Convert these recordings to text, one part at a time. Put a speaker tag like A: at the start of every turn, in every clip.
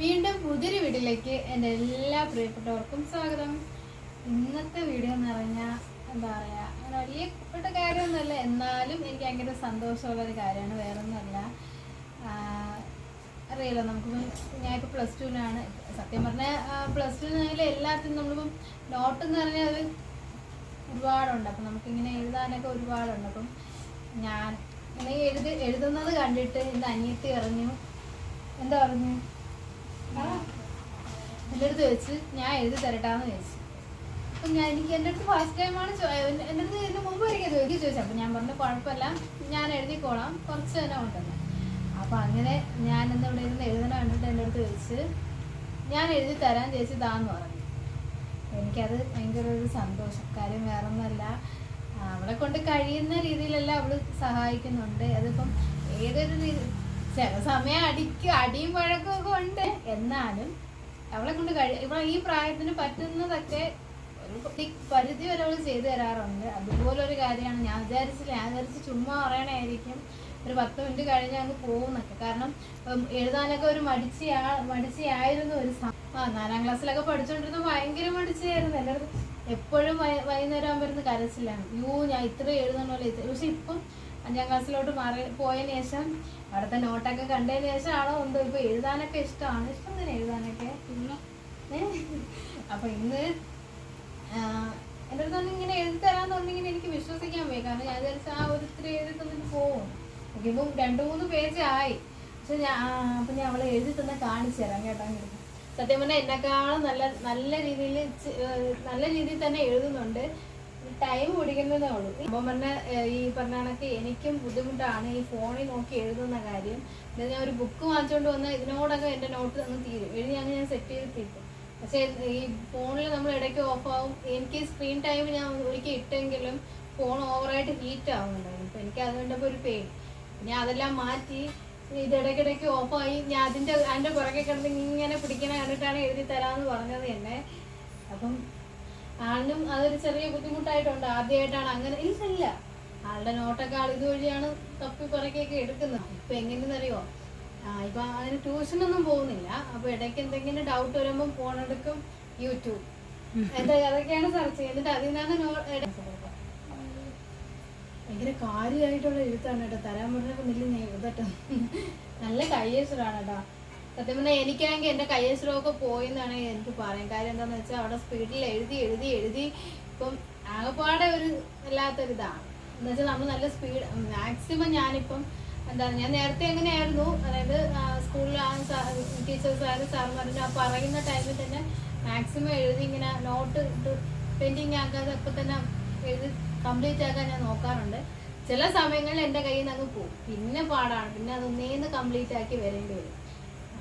A: വീണ്ടും പുതിയൊരു വീഡിയോയിലേക്ക് എന്റെ എല്ലാ പ്രിയപ്പെട്ടവർക്കും സ്വാഗതം. ഇന്നത്തെ വീഡിയോ എന്ന് പറഞ്ഞാൽ എന്താ പറയുക അങ്ങനെ വലിയ പെട്ട കാര്യമൊന്നുമല്ല. എന്നാലും എനിക്ക് ഭയങ്കര സന്തോഷമുള്ളൊരു കാര്യമാണ്. വേറെ ഒന്നുമല്ല അറിയാലോ നമുക്കിപ്പം ഞാനിപ്പോൾ പ്ലസ് ടുവിനാണ് സത്യം പറഞ്ഞാൽ പ്ലസ് ടുവിനായാലും എല്ലാത്തിനും നമ്മളിപ്പം നോട്ട് എന്ന് പറഞ്ഞാൽ അത് ഒരുപാടുണ്ട്. അപ്പം നമുക്കിങ്ങനെ എഴുതാനൊക്കെ ഒരുപാടുണ്ട്. അപ്പം ഞാൻ ഇങ്ങനെ എഴുതി എഴുതുന്നത് കണ്ടിട്ട് എന്റെ അനിയത്തി പറഞ്ഞു എന്താ പറഞ്ഞു? എന്റെ അടുത്ത് വെച്ച് ഞാൻ എഴുതി തരട്ടാന്ന് ചോദിച്ചു. അപ്പം ഞാൻ എനിക്ക് എന്റെ അടുത്ത് ഫസ്റ്റ് ടൈമാണ് എന്റെ അടുത്ത് ഇതിന് മുമ്പ് വരെ ചോദിക്കുക ചോദിച്ചു അപ്പം ഞാൻ പറഞ്ഞു കുഴപ്പമില്ല. ഞാൻ എഴുതിക്കോളാം. കുറച്ച് തന്നെ ഉണ്ടെന്ന് അപ്പം അങ്ങനെ ഞാൻ എന്താ ഇവിടെ ഇരുന്ന് എഴുതണ കണ്ടിട്ട് എന്റെ അടുത്ത് ചോദിച്ച് ഞാൻ എഴുതി തരാൻ ചേച്ചി താന്ന് പറഞ്ഞു. എനിക്കത് ഭയങ്കര ഒരു സന്തോഷം. കാര്യം വേറൊന്നുമല്ല. അവളെ കൊണ്ട് കഴിയുന്ന രീതിയിലല്ല അവൾ സഹായിക്കുന്നുണ്ട്. അതിപ്പം ഏതൊരു രീതി ചില സമയം അടിക്ക് അടിയും വഴക്കും ഒക്കെ ഉണ്ട്. എന്നാലും അവളെ കൊണ്ട് കഴി ഇവളെ ഈ പ്രായത്തിന് പറ്റുന്നതൊക്കെ ഒരു പരിധി വരെ അവൾ ചെയ്തു തരാറുണ്ട്. അതുപോലെ ഒരു കാര്യമാണ്. ഞാൻ വിചാരിച്ചില്ല ഞാൻ വിചാരിച്ച് ചുമ്മാ പറയണായിരിക്കും ഒരു പത്ത് മിനിറ്റ് കഴിഞ്ഞ് അങ്ങ് പോകുന്നൊക്കെ. കാരണം എഴുതാനൊക്കെ ഒരു മടിച്ചയാ മടിച്ചയായിരുന്നു ഒരു ആ നാലാം ക്ലാസ്സിലൊക്കെ പഠിച്ചുകൊണ്ടിരുന്ന ഭയങ്കര മടിച്ചായിരുന്നു എന്റെ അടുത്ത് എപ്പോഴും വൈകുന്നേരം ആകുമ്പോൾ കരച്ചിലാണ്. യോ ഞാൻ ഇത്ര എഴുതണമല്ലോ ഇത്ര പക്ഷെ ഇപ്പം അഞ്ചാം ക്ലാസ്സിലോട്ട് മാറി പോയതിന് ശേഷം അവിടുത്തെ നോട്ടൊക്കെ കണ്ടതിന് ശേഷമാണോ എന്തോ ഇപ്പൊ എഴുതാനൊക്കെ ഇഷ്ടമാണ്. ഇഷ്ടം തന്നെ എഴുതാനൊക്കെ? അപ്പൊ ഇന്ന് എന്റെ അടുത്ത് ഇങ്ങനെ എഴുതി തരാന്നുണ്ടെങ്കിൽ എനിക്ക് വിശ്വസിക്കാൻ പോയി കാരണം ഞാൻ വിചാരിച്ച ആ ഒരു ഇത്തിരി എഴുതി തന്നിട്ട് പോവും. ഇപ്പം രണ്ടു മൂന്ന് പേജ് ആയി. പക്ഷെ ഞാൻ അപ്പൊ ഞാൻ അവളെ എഴുതി തന്നെ കാണിച്ചു തരാം കേട്ടോ സത്യം പറഞ്ഞാൽ എന്നെക്കാളും നല്ല നല്ല രീതിയിൽ നല്ല രീതിയിൽ തന്നെ എഴുതുന്നുണ്ട്. ടൈം പിടിക്കുന്നതേ ഉള്ളൂ. അപ്പം പറഞ്ഞ ഈ പറഞ്ഞ കണക്ക് എനിക്കും ബുദ്ധിമുട്ടാണ് ഈ ഫോണിൽ നോക്കി എഴുതുന്ന കാര്യം. ഞാൻ ഒരു ബുക്ക് വാങ്ങിച്ചുകൊണ്ട് വന്ന് ഇതിനോടൊക്കെ എന്റെ നോട്ട് അങ്ങ് തീരും. എഴുതി അങ്ങ് ഞാൻ സെറ്റ് ചെയ്ത് തീർക്കും. പക്ഷേ ഈ ഫോണിൽ നമ്മൾ ഇടയ്ക്ക് ഓഫ് ആവും. എനിക്ക് സ്ക്രീൻ ടൈം ഞാൻ ഒരിക്കൽ ഇട്ടെങ്കിലും ഫോൺ ഓവറായിട്ട് ഹീറ്റ് ആവുന്നുണ്ടായിരുന്നു അപ്പം എനിക്ക് അതുകൊണ്ടപ്പോൾ ഒരു പേടി പിന്നെ അതെല്ലാം മാറ്റി ഇത് ഇടയ്ക്കിടയ്ക്ക് ഓഫായി ഞാൻ അതിന്റെ അതിന്റെ പുറകെ കിടന്ന് ഇങ്ങനെ പിടിക്കണ കണ്ടിട്ടാണ് എഴുതി തരാമെന്ന് പറഞ്ഞത് തന്നെ അപ്പം ആളിനും അതൊരു ചെറിയ ബുദ്ധിമുട്ടായിട്ടുണ്ട്. ആദ്യമായിട്ടാണ് അങ്ങനെ ഇല്ല ആളുടെ നോട്ടൊക്കെ ആൾ ഇതുവഴിയാണ് തപ്പി പുറകെയൊക്കെ എടുക്കുന്നത്. ഇപ്പൊ എങ്ങനെയെന്നറിയോ? ആ ഇപ്പൊ അതിന് ട്യൂഷനൊന്നും പോകുന്നില്ല. അപ്പൊ ഇടയ്ക്ക് എന്തെങ്കിലും ഡൗട്ട് വരുമ്പോൾ ഫോൺ എടുക്കും യൂട്യൂബ്. എന്താ അതൊക്കെയാണ് സെർച്ച് ചെയ്യുന്നത്. അതിൽ നിന്നാണ് ഭയങ്കര കാര്യമായിട്ടുള്ള എഴുത്താണ് കേട്ടോ. തരാൻ ഞാൻ എഴുതട്ടെ നല്ല കയ്യേശ്വരാണ് കേട്ടോ. സത്യം പറഞ്ഞാൽ എനിക്കാണെങ്കിൽ എന്റെ കയ്യേശ്വരമൊക്കെ പോയെന്നാണ് എനിക്ക് പറയാം കാര്യം എന്താണെന്ന് വെച്ചാൽ അവിടെ സ്പീഡിൽ എഴുതി എഴുതി എഴുതി ഇപ്പം ആകെപ്പാടെ ഒരു വല്ലാത്തൊരിതാണ്. എന്ന് വെച്ചാൽ നമ്മൾ നല്ല സ്പീഡ് മാക്സിമം ഞാനിപ്പം എന്താണ് ഞാൻ നേരത്തെ എങ്ങനെയായിരുന്നു? അതായത് സ്കൂളിൽ ആ ടീച്ചേഴ്സ് സാറുമാരും ആ പറയുന്ന ടൈമിൽ തന്നെ മാക്സിമം എഴുതി ഇങ്ങനെ നോട്ട് ഇട്ട് പെൻഡിങ് ആക്കാതെ ഒക്കെ തന്നെ എഴുതി കംപ്ലീറ്റ് ആക്കാൻ ഞാൻ നോക്കാറുണ്ട്. ചില സമയങ്ങളിൽ എന്റെ കയ്യിൽ നിന്ന് അങ്ങ് പോകും. പിന്നെ പാടാണ്. പിന്നെ അതൊന്നേന്ന് കംപ്ലീറ്റ് ആക്കി വരേണ്ടി വരും.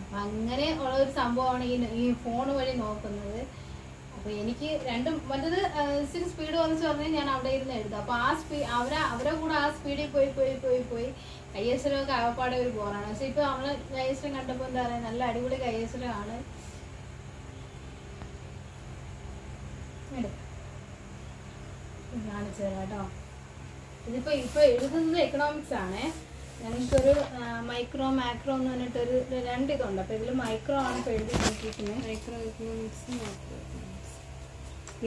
A: അപ്പം അങ്ങനെ ഉള്ള ഒരു സംഭവമാണ് ഈ ഈ ഫോൺ വഴി നോക്കുന്നത്. അപ്പോൾ എനിക്ക് രണ്ടും മറ്റത് ഇച്ചിരി സ്പീഡ് വന്നിച്ച് പറഞ്ഞാൽ ഞാൻ അവിടെ ഇരുന്ന് എഴുതാം. അപ്പോൾ ആ സ്പീ അവരെ അവരെ കൂടെ ആ സ്പീഡിൽ പോയി പോയി പോയി പോയി കയ്യേശ്വരമൊക്കെ ആകപ്പാടെ ഒരു ബോറാണ് പക്ഷെ ഇപ്പോൾ നമ്മളെ കയ്യേശ്വരം കണ്ടപ്പോൾ എന്താ പറയുക നല്ല അടിപൊളി കയ്യേശ്വരമാണ്. കാണിച്ചു തരാം കേട്ടോ. ഇതിപ്പോ ഇപ്പൊ എഴുതുന്നത് എക്കണോമിക്സ് ആണേ. ഞങ്ങൾക്കൊരു മൈക്രോ മാക്രോ എന്ന് പറഞ്ഞിട്ടൊരു ഒരു രണ്ട് ഇതുണ്ട് അപ്പോൾ ഇതിൽ മൈക്രോ ആണ് ഇപ്പോൾ എഴുതി നോക്കിയിരിക്കുന്നത്
B: മൈക്രോ ഇക്കണോമിക്സ് മൈക്രോ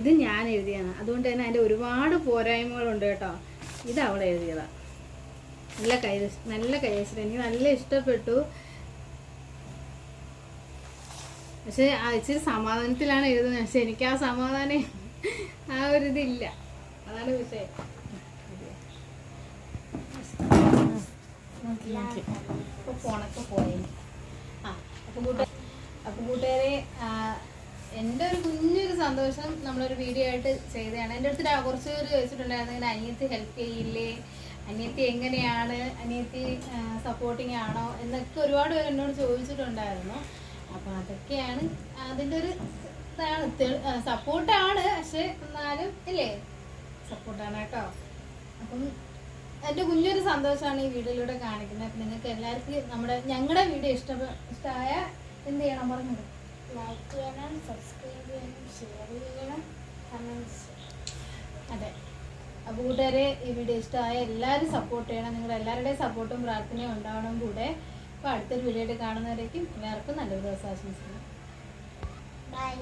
A: ഇത് ഞാൻ എഴുതിയാണ് അതുകൊണ്ട് തന്നെ അതിന്റെ ഒരുപാട് പോരായ്മകളുണ്ട് കേട്ടോ. ഇത് അവിടെ എഴുതിയതാ. നല്ല കൈ നല്ല കൈവശം എനിക്ക് നല്ല ഇഷ്ടപ്പെട്ടു. പക്ഷെ ഇച്ചിരി സമാധാനത്തിലാണ് എഴുതുന്നത് പക്ഷെ എനിക്ക് ആ സമാധാനം ആ ഒരു ഇതില്ല. അതാണ് വിഷയം. ഇപ്പൊ ഫോണൊക്കെ പോയി ആ അപ്പൊ കൂട്ടുകാർ കൂട്ടുകാരെ എന്റെ ഒരു കുഞ്ഞൊരു സന്തോഷം നമ്മളൊരു വീഡിയോ ആയിട്ട് ചെയ്തതാണ്. എന്റെ അടുത്ത് കുറച്ച് പേര് ചോദിച്ചിട്ടുണ്ടായിരുന്നു ഇങ്ങനെ അനിയത്തി ഹെൽപ്പ് ചെയ്യില്ലേ? അനിയത്തി എങ്ങനെയാണ്? അനിയത്തി സപ്പോർട്ടിങ് ആണോ? എന്നൊക്കെ ഒരുപാട് പേര് എന്നോട് ചോദിച്ചിട്ടുണ്ടായിരുന്നു. അപ്പൊ അതൊക്കെയാണ് അതിന്റെ ഒരു ഇതാണ്. സപ്പോർട്ടാണ് പക്ഷെ എന്നാലും ഇല്ലേ? സപ്പോർട്ടാണ് കേട്ടോ. അപ്പം എന്റെ കുഞ്ഞൊരു സന്തോഷമാണ് ഈ വീഡിയോയിലൂടെ കാണിക്കുന്നത്. അപ്പം നിങ്ങൾക്ക് എല്ലാവർക്കും നമ്മുടെ ഞങ്ങളുടെ വീഡിയോ ഇഷ്ടമായ എന്ത് ചെയ്യണം? പറഞ്ഞത്
B: ലൈക്ക് ചെയ്യണം സബ്സ്ക്രൈബ് ചെയ്യണം ഷെയർ ചെയ്യണം.
A: അതെ. അപ്പോൾ കൂട്ടുകാരെ ഈ വീഡിയോ ഇഷ്ടമായ എല്ലാവരും സപ്പോർട്ട് ചെയ്യണം. നിങ്ങളുടെ എല്ലാവരുടെയും സപ്പോർട്ടും പ്രാർത്ഥനയും ഉണ്ടാവണം കൂടെ. അപ്പോൾ അടുത്തൊരു വീഡിയോ ആയിട്ട് കാണുന്നവരേക്കും എല്ലാവർക്കും നല്ലൊരു ദിവസം ആശംസിക്കുന്നു.
B: ബൈ